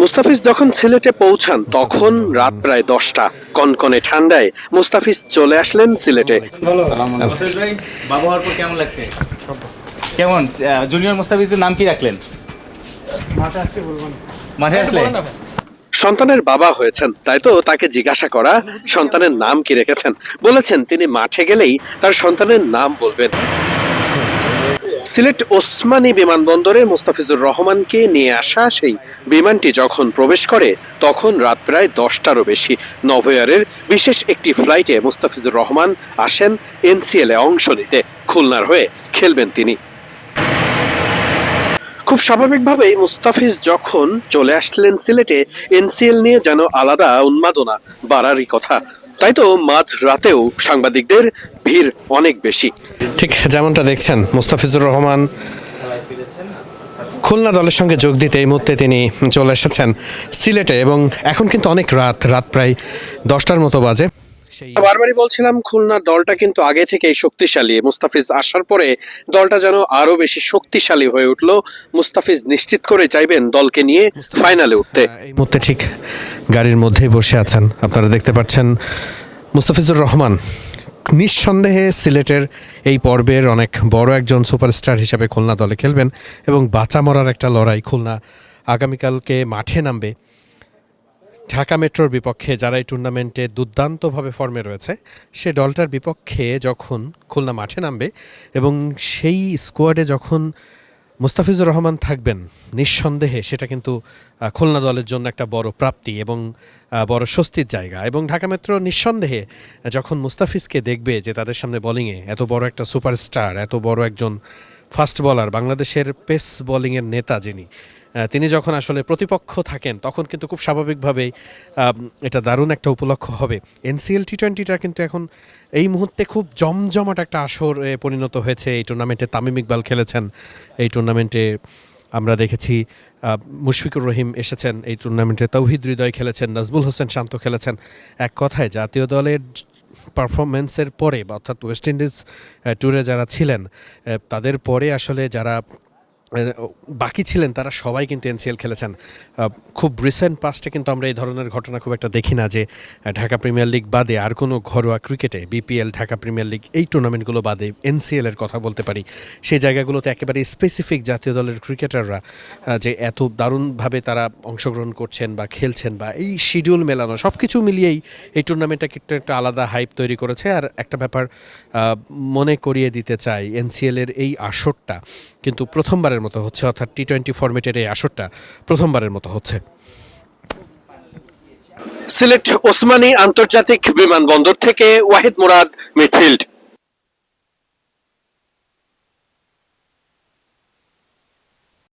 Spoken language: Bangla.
মুস্তাফিজ যখন সিলেটে পৌঁছান তখন রাত প্রায় দশটা। কনকনে ঠান্ডায় মুস্তাফিজ চলে আসলেন সিলেটে। বাবা হওয়ার পর কেমন লাগছে? কেমন? জুনিয়র মোস্তাফিজের নাম কি রাখলেন? মাঠে আসলে? সন্তানের বাবা হয়েছেন তাই তো তাকে জিজ্ঞাসা করা সন্তানের নাম কি রেখেছেন? বলেছেন তিনি মাঠে গেলেই তার সন্তানের নাম বলবেন। সিলেট ওসমানী বিমানবন্দরে মুস্তাফিজুর রহমানকে নিয়ে আসা সেই বিমানটি যখন প্রবেশ করে, তখন রাত প্রায় দশটারও বেশি। নভোয়ারের বিশেষ একটি ফ্লাইটে মুস্তাফিজুর রহমান আসেন এনসিএল অংশ নিতে। খুলনার হয়ে খেলবেন তিনি। খুব স্বাভাবিকভাবেই মুস্তাফিজ যখন চলে আসলেন সিলেটে, এনসিএল নিয়ে যেন আলাদা উন্মাদনা বাড়ারই কথা। তাই তো মাঝ রাতেও সাংবাদিকদের ভিড় অনেক বেশি। ঠিক যেমনটা দেখছেন মুস্তাফিজুর রহমান খুলনা দলের সঙ্গে যোগ দিতে এই মুহূর্তে তিনি চলে এসেছেন সিলেটে এবং এখন কিন্তু অনেক রাত রাত প্রায় দশটার মতো বাজে। বারবারই বলছিলাম খুলনা দলটা কিন্তু আগে থেকেই শক্তিশালী। মুস্তাফিজ আসার পরে দলটা যেন আরও বেশি শক্তিশালী হয়ে উঠল। মুস্তাফিজ নিশ্চিত করে চাইবেন দলকে নিয়ে ফাইনালে উঠতে। এই মুহূর্তে ঠিক গাড়ির মধ্যেই বসে আছেন। আপনারা দেখতে পাচ্ছেন মুস্তাফিজুর রহমান। নিঃসন্দেহে সিলেটের এই পর্বের অনেক বড় একজন সুপারস্টার হিসাবে খুলনা দলে খেলবেন এবং বাঁচা মরার একটা লড়াই খুলনা আগামীকালকে মাঠে নামবে। ঢাকা মেট্রোর বিপক্ষে যারা এই টুর্নামেন্টে দুর্দান্তভাবে ফর্মে রয়েছে, সে দলটার বিপক্ষে যখন খুলনা মাঠে নামবে এবং সেই স্কোয়াডে যখন মুস্তাফিজুর রহমান থাকবেন নিঃসন্দেহে, সেটা কিন্তু খুলনা দলের জন্য একটা বড় প্রাপ্তি এবং বড় স্বস্তির জায়গা। এবং ঢাকা মেট্রো নিঃসন্দেহে, যখন মুস্তাফিজকে দেখবে যে তাদের সামনে বলিংয়ে এত বড় একটা সুপারস্টার এত বড় একজন ফাস্ট বলার বাংলাদেশের পেস বলিংয়ের নেতা যিনি তিনি যখন আসলে প্রতিপক্ষ থাকেন, তখন কিন্তু খুব স্বাভাবিকভাবেই এটা দারুণ একটা উপলক্ষ হবে। এনসিএল টি টোয়েন্টিটা কিন্তু এখন এই মুহূর্তে খুব জমজমাট একটা আসরে পরিণত হয়েছে। এই টুর্নামেন্টে তামিম ইকবাল খেলেছেন। এই টুর্নামেন্টে আমরা দেখেছি মুশফিকুর রহিম এসেছেন। এই টুর্নামেন্টে তৌহিদ হৃদয় খেলেছেন, নাজমুল হোসেন শান্ত খেলেছেন। এক কথায়, জাতীয় দলের পারফরমেন্সের পরে অর্থাৎ ওয়েস্ট ইন্ডিজ ট্যুরে যারা ছিলেন তাদের পরে আসলে যারা বাকি ছিলেন, তারা সবাই কিন্তু এনসিএল খেলেছেন। খুব রিসেন্ট পাস্টে কিন্তু আমরা এই ধরনের ঘটনা খুব একটা দেখি না যে ঢাকা প্রিমিয়ার লিগ বাদে আর কোনো ঘরোয়া ক্রিকেটে বিপিএল ঢাকা প্রিমিয়ার লিগ এই টুর্নামেন্টগুলো বাদে এনসিএল এর কথা বলতে পারি। সেই জায়গাগুলোতে একেবারে স্পেসিফিক জাতীয় দলের ক্রিকেটাররা যে এত দারুণভাবে তারা অংশগ্রহণ করছেন বা খেলছেন বা এই শিডিউল মেলানো সব কিছু মিলিয়েই এই টুর্নামেন্টটা কিন্তু একটা আলাদা হাইপ তৈরি করেছে। আর একটা ব্যাপার মনে করিয়ে দিতে চাই, এনসিএল এর এই আসরটা কিন্তু প্রথমবারের মতো হচ্ছে, অর্থাৎ টি টোয়েন্টি ফরম্যাটের এই আসরটা প্রথমবারের মতো হচ্ছে। সিলেট ওসমানী আন্তর্জাতিক বিমানবন্দর থেকে ওয়াহিদ মুরাদ, মিডফিল্ড।